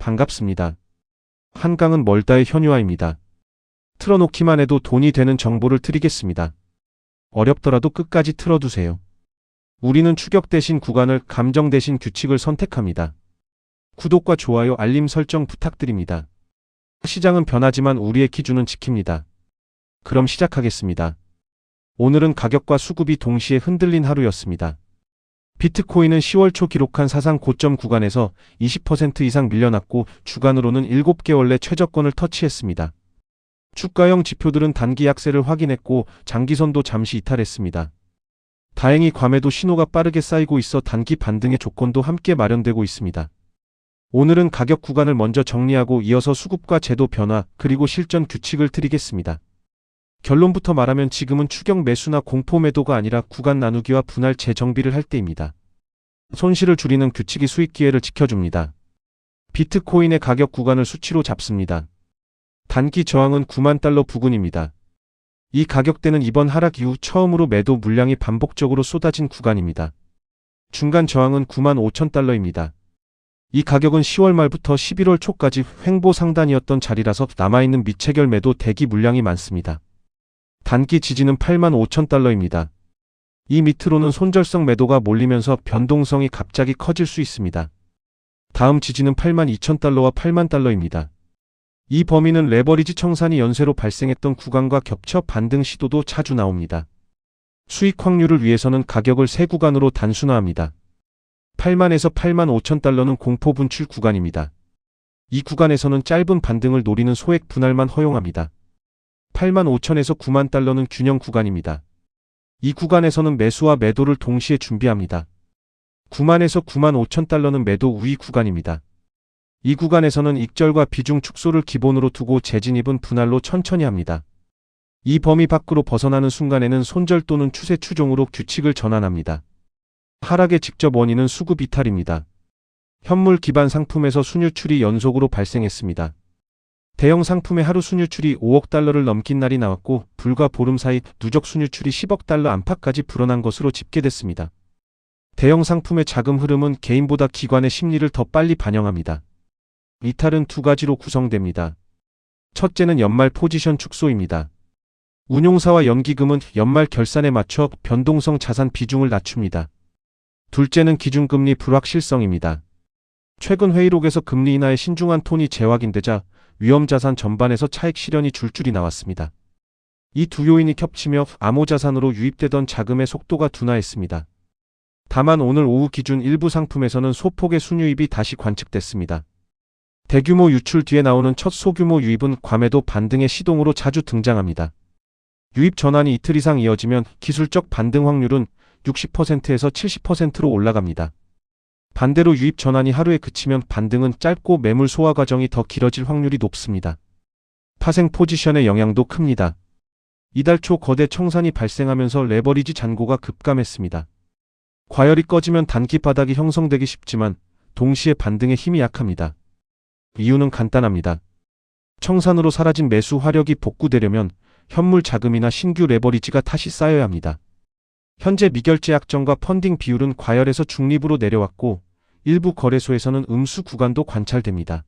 반갑습니다. 한강은 멀다의 현유아입니다. 틀어놓기만 해도 돈이 되는 정보를 드리겠습니다. 어렵더라도 끝까지 틀어두세요. 우리는 추격 대신 구간을 감정 대신 규칙을 선택합니다. 구독과 좋아요 알림 설정 부탁드립니다. 시장은 변하지만 우리의 기준은 지킵니다. 그럼 시작하겠습니다. 오늘은 가격과 수급이 동시에 흔들린 하루였습니다. 비트코인은 10월 초 기록한 사상 고점 구간에서 20% 이상 밀려났고 주간으로는 7개월 내 최저권을 터치했습니다. 주가형 지표들은 단기 약세를 확인했고 장기선도 잠시 이탈했습니다. 다행히 괌에도 신호가 빠르게 쌓이고 있어 단기 반등의 조건도 함께 마련되고 있습니다. 오늘은 가격 구간을 먼저 정리하고 이어서 수급과 제도 변화 그리고 실전 규칙을 드리겠습니다. 결론부터 말하면 지금은 추격 매수나 공포 매도가 아니라 구간 나누기와 분할 재정비를 할 때입니다. 손실을 줄이는 규칙이 수익 기회를 지켜줍니다. 비트코인의 가격 구간을 수치로 잡습니다. 단기 저항은 9만 달러 부근입니다. 이 가격대는 이번 하락 이후 처음으로 매도 물량이 반복적으로 쏟아진 구간입니다. 중간 저항은 9만 5천 달러입니다. 이 가격은 10월 말부터 11월 초까지 횡보 상단이었던 자리라서 남아있는 미체결 매도 대기 물량이 많습니다. 단기 지지는 8만 5천 달러입니다. 이 밑으로는 손절성 매도가 몰리면서 변동성이 갑자기 커질 수 있습니다. 다음 지지는 8만 2천 달러와 8만 달러입니다. 이 범위는 레버리지 청산이 연쇄로 발생했던 구간과 겹쳐 반등 시도도 자주 나옵니다. 수익 확률을 위해서는 가격을 세 구간으로 단순화합니다. 8만에서 8만 5천 달러는 공포 분출 구간입니다. 이 구간에서는 짧은 반등을 노리는 소액 분할만 허용합니다. 8만 5천에서 9만 달러는 균형 구간입니다. 이 구간에서는 매수와 매도를 동시에 준비합니다. 9만에서 9만 5천 달러는 매도 우위 구간입니다. 이 구간에서는 익절과 비중 축소를 기본으로 두고 재진입은 분할로 천천히 합니다. 이 범위 밖으로 벗어나는 순간에는 손절 또는 추세 추종으로 규칙을 전환합니다. 하락의 직접 원인은 수급 이탈입니다. 현물 기반 상품에서 순유출이 연속으로 발생했습니다. 대형 상품의 하루 순유출이 5억 달러를 넘긴 날이 나왔고 불과 보름 사이 누적 순유출이 10억 달러 안팎까지 불어난 것으로 집계됐습니다. 대형 상품의 자금 흐름은 개인보다 기관의 심리를 더 빨리 반영합니다. 이탈은 두 가지로 구성됩니다. 첫째는 연말 포지션 축소입니다. 운용사와 연기금은 연말 결산에 맞춰 변동성 자산 비중을 낮춥니다. 둘째는 기준금리 불확실성입니다. 최근 회의록에서 금리 인하의 신중한 톤이 재확인되자 위험자산 전반에서 차익 실현이 줄줄이 나왔습니다. 이 두 요인이 겹치며 암호자산으로 유입되던 자금의 속도가 둔화했습니다. 다만 오늘 오후 기준 일부 상품에서는 소폭의 순유입이 다시 관측됐습니다. 대규모 유출 뒤에 나오는 첫 소규모 유입은 괌에도 반등의 시동으로 자주 등장합니다. 유입 전환이 이틀 이상 이어지면 기술적 반등 확률은 60%에서 70%로 올라갑니다. 반대로 유입 전환이 하루에 그치면 반등은 짧고 매물 소화 과정이 더 길어질 확률이 높습니다. 파생 포지션의 영향도 큽니다. 이달 초 거대 청산이 발생하면서 레버리지 잔고가 급감했습니다. 과열이 꺼지면 단기 바닥이 형성되기 쉽지만 동시에 반등의 힘이 약합니다. 이유는 간단합니다. 청산으로 사라진 매수 화력이 복구되려면 현물 자금이나 신규 레버리지가 다시 쌓여야 합니다. 현재 미결제 약정과 펀딩 비율은 과열에서 중립으로 내려왔고 일부 거래소에서는 음수 구간도 관찰됩니다.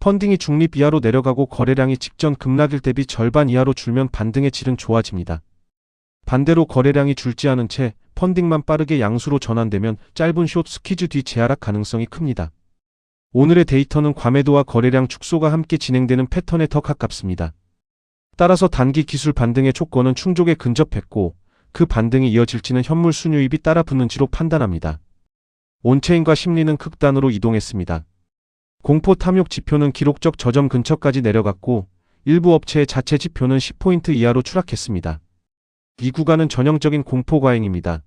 펀딩이 중립 이하로 내려가고 거래량이 직전 급락일 대비 절반 이하로 줄면 반등의 질은 좋아집니다. 반대로 거래량이 줄지 않은 채 펀딩만 빠르게 양수로 전환되면 짧은 숏 스퀴즈 뒤 재하락 가능성이 큽니다. 오늘의 데이터는 과매도와 거래량 축소가 함께 진행되는 패턴에 더 가깝습니다. 따라서 단기 기술 반등의 조건은 충족에 근접했고 그 반등이 이어질지는 현물 순유입이 따라 붙는지로 판단합니다. 온체인과 심리는 극단으로 이동했습니다. 공포 탐욕 지표는 기록적 저점 근처까지 내려갔고 일부 업체의 자체 지표는 10포인트 이하로 추락했습니다. 이 구간은 전형적인 공포 과잉입니다.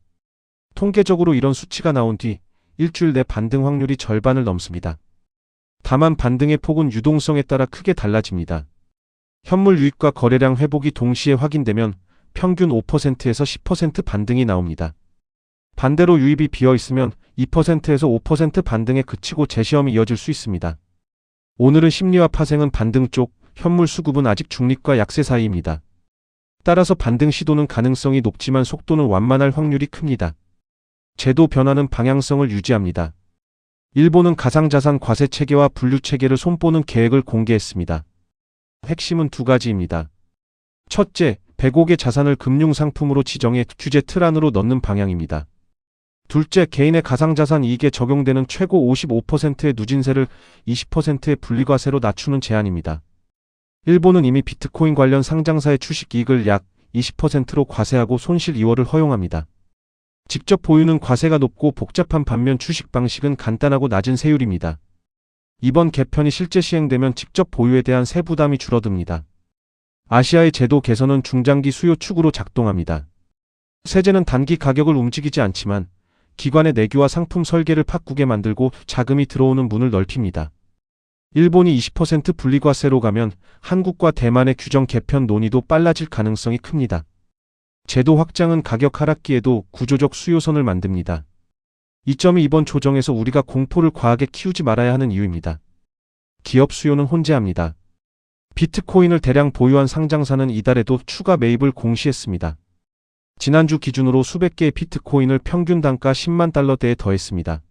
통계적으로 이런 수치가 나온 뒤 일주일 내 반등 확률이 절반을 넘습니다. 다만 반등의 폭은 유동성에 따라 크게 달라집니다. 현물 유입과 거래량 회복이 동시에 확인되면 평균 5%에서 10% 반등이 나옵니다. 반대로 유입이 비어 있으면 2%에서 5% 반등에 그치고 재시험이 이어질 수 있습니다. 오늘은 심리와 파생은 반등 쪽, 현물 수급은 아직 중립과 약세 사이입니다. 따라서 반등 시도는 가능성이 높지만 속도는 완만할 확률이 큽니다. 제도 변화는 방향성을 유지합니다. 일본은 가상자산 과세 체계와 분류 체계를 손보는 계획을 공개했습니다. 핵심은 두 가지입니다. 첫째, 100억의 자산을 금융상품으로 지정해 규제 틀 안으로 넣는 방향입니다. 둘째, 개인의 가상자산 이익에 적용되는 최고 55%의 누진세를 20%의 분리과세로 낮추는 제안입니다. 일본은 이미 비트코인 관련 상장사의 주식 이익을 약 20%로 과세하고 손실 2월을 허용합니다. 직접 보유는 과세가 높고 복잡한 반면 주식 방식은 간단하고 낮은 세율입니다. 이번 개편이 실제 시행되면 직접 보유에 대한 세 부담이 줄어듭니다. 아시아의 제도 개선은 중장기 수요 축으로 작동합니다. 세제는 단기 가격을 움직이지 않지만 기관의 내규와 상품 설계를 바꾸게 만들고 자금이 들어오는 문을 넓힙니다. 일본이 20% 분리과세로 가면 한국과 대만의 규정 개편 논의도 빨라질 가능성이 큽니다. 제도 확장은 가격 하락기에도 구조적 수요선을 만듭니다. 이 점이 이번 조정에서 우리가 공포를 과하게 키우지 말아야 하는 이유입니다. 기업 수요는 혼재합니다. 비트코인을 대량 보유한 상장사는 이달에도 추가 매입을 공시했습니다. 지난주 기준으로 수백 개의 비트코인을 평균 단가 10만 달러대에 더했습니다.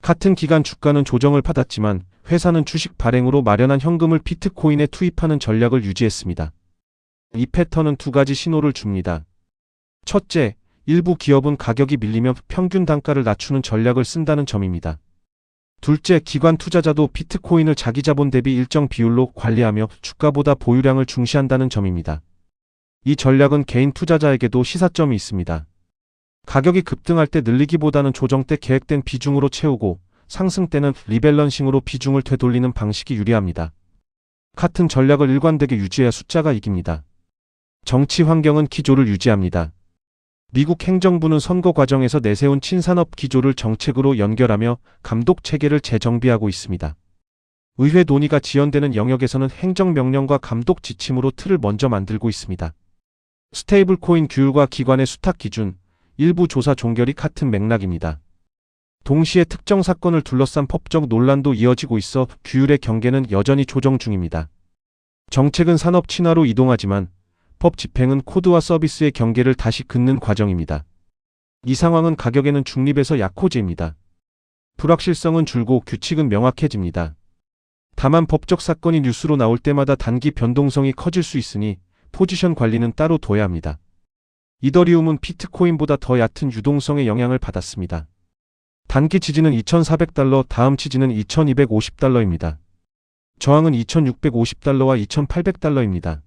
같은 기간 주가는 조정을 받았지만 회사는 주식 발행으로 마련한 현금을 비트코인에 투입하는 전략을 유지했습니다. 이 패턴은 두 가지 신호를 줍니다. 첫째, 일부 기업은 가격이 밀리면 평균 단가를 낮추는 전략을 쓴다는 점입니다. 둘째, 기관 투자자도 비트코인을 자기 자본 대비 일정 비율로 관리하며 주가보다 보유량을 중시한다는 점입니다. 이 전략은 개인 투자자에게도 시사점이 있습니다. 가격이 급등할 때 늘리기보다는 조정 때 계획된 비중으로 채우고 상승 때는 리밸런싱으로 비중을 되돌리는 방식이 유리합니다. 같은 전략을 일관되게 유지해야 숫자가 이깁니다. 정치 환경은 기조를 유지합니다. 미국 행정부는 선거 과정에서 내세운 친산업 기조를 정책으로 연결하며 감독 체계를 재정비하고 있습니다. 의회 논의가 지연되는 영역에서는 행정명령과 감독 지침으로 틀을 먼저 만들고 있습니다. 스테이블 코인 규율과 기관의 수탁 기준, 일부 조사 종결이 같은 맥락입니다. 동시에 특정 사건을 둘러싼 법적 논란도 이어지고 있어 규율의 경계는 여전히 조정 중입니다. 정책은 산업 친화로 이동하지만 법 집행은 코드와 서비스의 경계를 다시 긋는 과정입니다. 이 상황은 가격에는 중립에서 약호제입니다. 불확실성은 줄고 규칙은 명확해집니다. 다만 법적 사건이 뉴스로 나올 때마다 단기 변동성이 커질 수 있으니 포지션 관리는 따로 둬야 합니다. 이더리움은 비트코인보다 더 얕은 유동성의 영향을 받았습니다. 단기 지지는 2,400달러, 다음 지지는 2,250달러입니다. 저항은 2,650달러와 2,800달러입니다.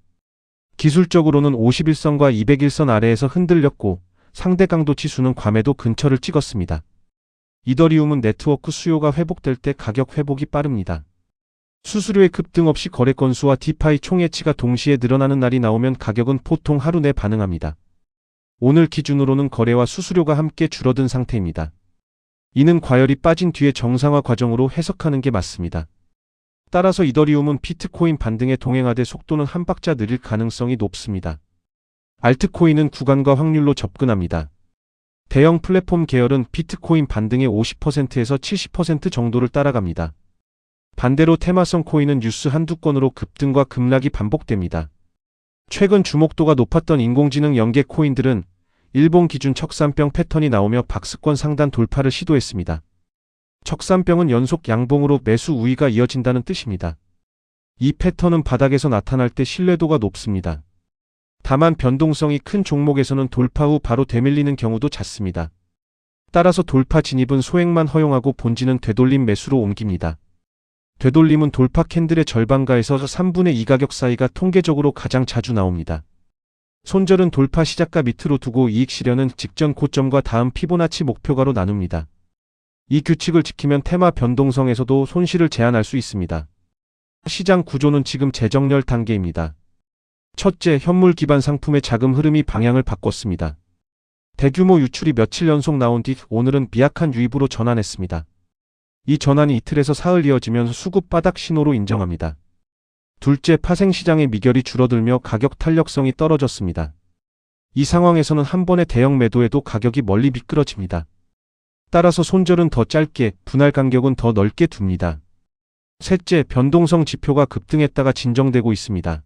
기술적으로는 51선과 201선 아래에서 흔들렸고 상대 강도 지수는 괌에도 근처를 찍었습니다. 이더리움은 네트워크 수요가 회복될 때 가격 회복이 빠릅니다. 수수료의 급등 없이 거래 건수와 디파이 총애치가 동시에 늘어나는 날이 나오면 가격은 보통 하루 내 반응합니다. 오늘 기준으로는 거래와 수수료가 함께 줄어든 상태입니다. 이는 과열이 빠진 뒤의 정상화 과정으로 해석하는 게 맞습니다. 따라서 이더리움은 비트코인 반등에 동행하되 속도는 한 박자 느릴 가능성이 높습니다. 알트코인은 구간과 확률로 접근합니다. 대형 플랫폼 계열은 비트코인 반등의 50%에서 70% 정도를 따라갑니다. 반대로 테마성 코인은 뉴스 한두 건으로 급등과 급락이 반복됩니다. 최근 주목도가 높았던 인공지능 연계 코인들은 일본 기준 척산병 패턴이 나오며 박스권 상단 돌파를 시도했습니다. 척산병은 연속 양봉으로 매수 우위가 이어진다는 뜻입니다. 이 패턴은 바닥에서 나타날 때 신뢰도가 높습니다. 다만 변동성이 큰 종목에서는 돌파 후 바로 되밀리는 경우도 잦습니다. 따라서 돌파 진입은 소액만 허용하고 본진은 되돌림 매수로 옮깁니다. 되돌림은 돌파 캔들의 절반가에서 3분의 2 가격 사이가 통계적으로 가장 자주 나옵니다. 손절은 돌파 시작가 밑으로 두고 이익 실현은 직전 고점과 다음 피보나치 목표가로 나눕니다. 이 규칙을 지키면 테마 변동성에서도 손실을 제한할 수 있습니다. 시장 구조는 지금 재정렬 단계입니다. 첫째, 현물 기반 상품의 자금 흐름이 방향을 바꿨습니다. 대규모 유출이 며칠 연속 나온 뒤 오늘은 미약한 유입으로 전환했습니다. 이 전환이 이틀에서 사흘 이어지면 수급 바닥 신호로 인정합니다. 둘째, 파생 시장의 미결이 줄어들며 가격 탄력성이 떨어졌습니다. 이 상황에서는 한 번의 대형 매도에도 가격이 멀리 미끄러집니다. 따라서 손절은 더 짧게, 분할 간격은 더 넓게 둡니다. 셋째, 변동성 지표가 급등했다가 진정되고 있습니다.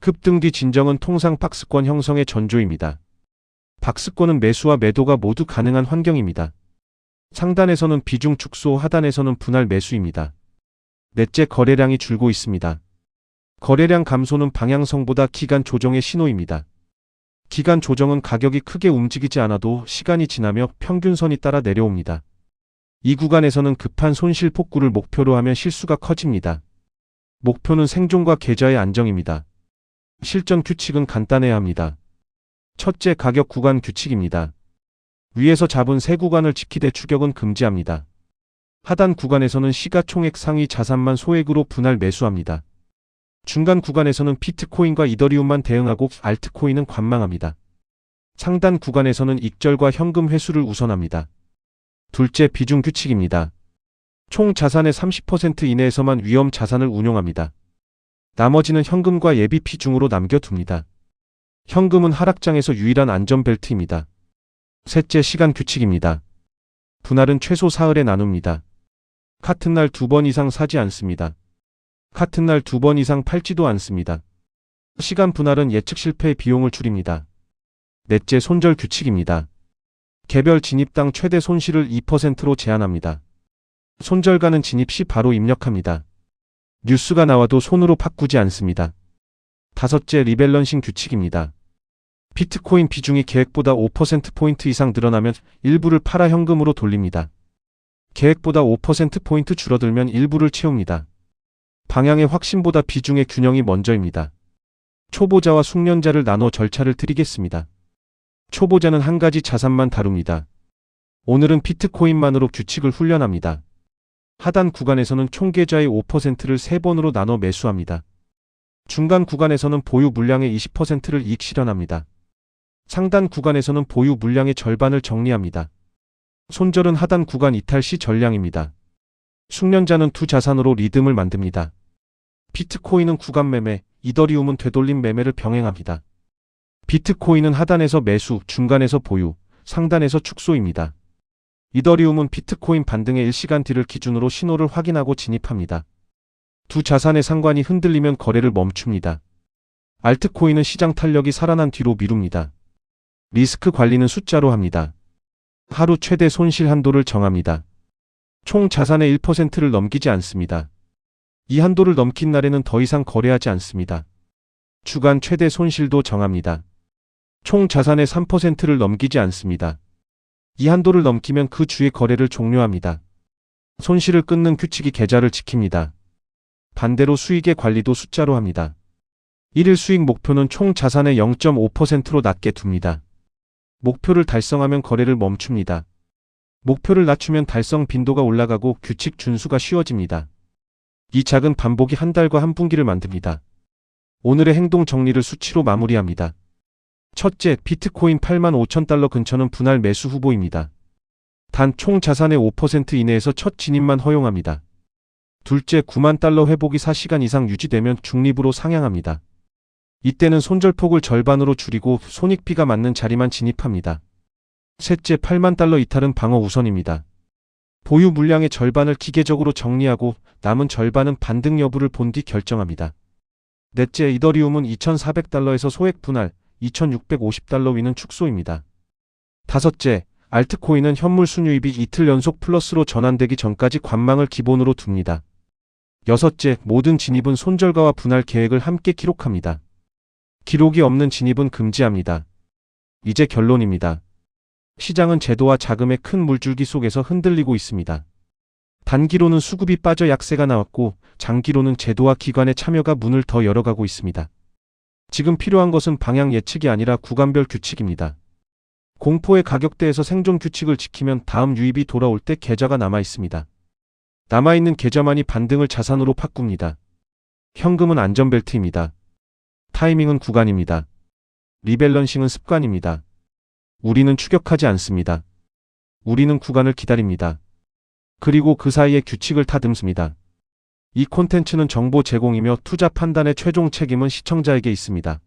급등 뒤 진정은 통상 박스권 형성의 전조입니다. 박스권은 매수와 매도가 모두 가능한 환경입니다. 상단에서는 비중 축소, 하단에서는 분할 매수입니다. 넷째 거래량이 줄고 있습니다. 거래량 감소는 방향성보다 기간 조정의 신호입니다. 기간 조정은 가격이 크게 움직이지 않아도 시간이 지나며 평균선이 따라 내려옵니다. 이 구간에서는 급한 손실 폭구를 목표로 하면 실수가 커집니다. 목표는 생존과 계좌의 안정입니다. 실전 규칙은 간단해야 합니다. 첫째 가격 구간 규칙입니다. 위에서 잡은 세 구간을 지키되 추격은 금지합니다. 하단 구간에서는 시가총액 상위 자산만 소액으로 분할 매수합니다. 중간 구간에서는 비트코인과 이더리움만 대응하고 알트코인은 관망합니다. 상단 구간에서는 익절과 현금 회수를 우선합니다. 둘째 비중 규칙입니다. 총 자산의 30% 이내에서만 위험 자산을 운용합니다. 나머지는 현금과 예비 비중으로 남겨둡니다. 현금은 하락장에서 유일한 안전벨트입니다. 셋째 시간 규칙입니다. 분할은 최소 사흘에 나눕니다. 같은 날 두 번 이상 사지 않습니다. 같은 날 두 번 이상 팔지도 않습니다. 시간 분할은 예측 실패의 비용을 줄입니다. 넷째 손절 규칙입니다. 개별 진입당 최대 손실을 2%로 제한합니다. 손절가는 진입 시 바로 입력합니다. 뉴스가 나와도 손으로 바꾸지 않습니다. 다섯째 리밸런싱 규칙입니다. 비트코인 비중이 계획보다 5%포인트 이상 늘어나면 일부를 팔아 현금으로 돌립니다. 계획보다 5%포인트 줄어들면 일부를 채웁니다. 방향의 확신보다 비중의 균형이 먼저입니다. 초보자와 숙련자를 나눠 절차를 드리겠습니다. 초보자는 한 가지 자산만 다룹니다. 오늘은 비트코인만으로 규칙을 훈련합니다. 하단 구간에서는 총 계좌의 5%를 3번으로 나눠 매수합니다. 중간 구간에서는 보유 물량의 20%를 이익 실현합니다. 상단 구간에서는 보유 물량의 절반을 정리합니다. 손절은 하단 구간 이탈 시 전량입니다. 숙련자는 두 자산으로 리듬을 만듭니다. 비트코인은 구간 매매, 이더리움은 되돌림 매매를 병행합니다. 비트코인은 하단에서 매수, 중간에서 보유, 상단에서 축소입니다. 이더리움은 비트코인 반등의 1시간 뒤를 기준으로 신호를 확인하고 진입합니다. 두 자산의 상관이 흔들리면 거래를 멈춥니다. 알트코인은 시장 탄력이 살아난 뒤로 미룹니다. 리스크 관리는 숫자로 합니다. 하루 최대 손실 한도를 정합니다. 총 자산의 1%를 넘기지 않습니다. 이 한도를 넘긴 날에는 더 이상 거래하지 않습니다. 주간 최대 손실도 정합니다. 총 자산의 3%를 넘기지 않습니다. 이 한도를 넘기면 그 주의 거래를 종료합니다. 손실을 끊는 규칙이 계좌를 지킵니다. 반대로 수익의 관리도 숫자로 합니다. 1일 수익 목표는 총 자산의 0.5%로 낮게 둡니다. 목표를 달성하면 거래를 멈춥니다. 목표를 낮추면 달성 빈도가 올라가고 규칙 준수가 쉬워집니다. 이 작은 반복이 한 달과 한 분기를 만듭니다. 오늘의 행동 정리를 수치로 마무리합니다. 첫째, 비트코인 8만 5천 달러 근처는 분할 매수 후보입니다. 단 총 자산의 5% 이내에서 첫 진입만 허용합니다. 둘째, 9만 달러 회복이 4시간 이상 유지되면 중립으로 상향합니다. 이때는 손절폭을 절반으로 줄이고 손익비가 맞는 자리만 진입합니다. 셋째, 8만 달러 이탈은 방어 우선입니다. 보유 물량의 절반을 기계적으로 정리하고 남은 절반은 반등 여부를 본 뒤 결정합니다. 넷째, 이더리움은 2,400달러에서 소액 분할, 2,650달러 위는 축소입니다. 다섯째, 알트코인은 현물 순유입이 이틀 연속 플러스로 전환되기 전까지 관망을 기본으로 둡니다. 여섯째, 모든 진입은 손절가와 분할 계획을 함께 기록합니다. 기록이 없는 진입은 금지합니다. 이제 결론입니다. 시장은 제도와 자금의 큰 물줄기 속에서 흔들리고 있습니다. 단기로는 수급이 빠져 약세가 나왔고 장기로는 제도와 기관의 참여가 문을 더 열어가고 있습니다. 지금 필요한 것은 방향 예측이 아니라 구간별 규칙입니다. 공포의 가격대에서 생존 규칙을 지키면 다음 유입이 돌아올 때 계좌가 남아 있습니다. 남아있는 계좌만이 반등을 자산으로 바꿉니다. 현금은 안전벨트입니다. 타이밍은 구간입니다. 리밸런싱은 습관입니다. 우리는 추격하지 않습니다. 우리는 구간을 기다립니다. 그리고 그 사이에 규칙을 타듬습니다. 이 콘텐츠는 정보 제공이며 투자 판단의 최종 책임은 시청자에게 있습니다.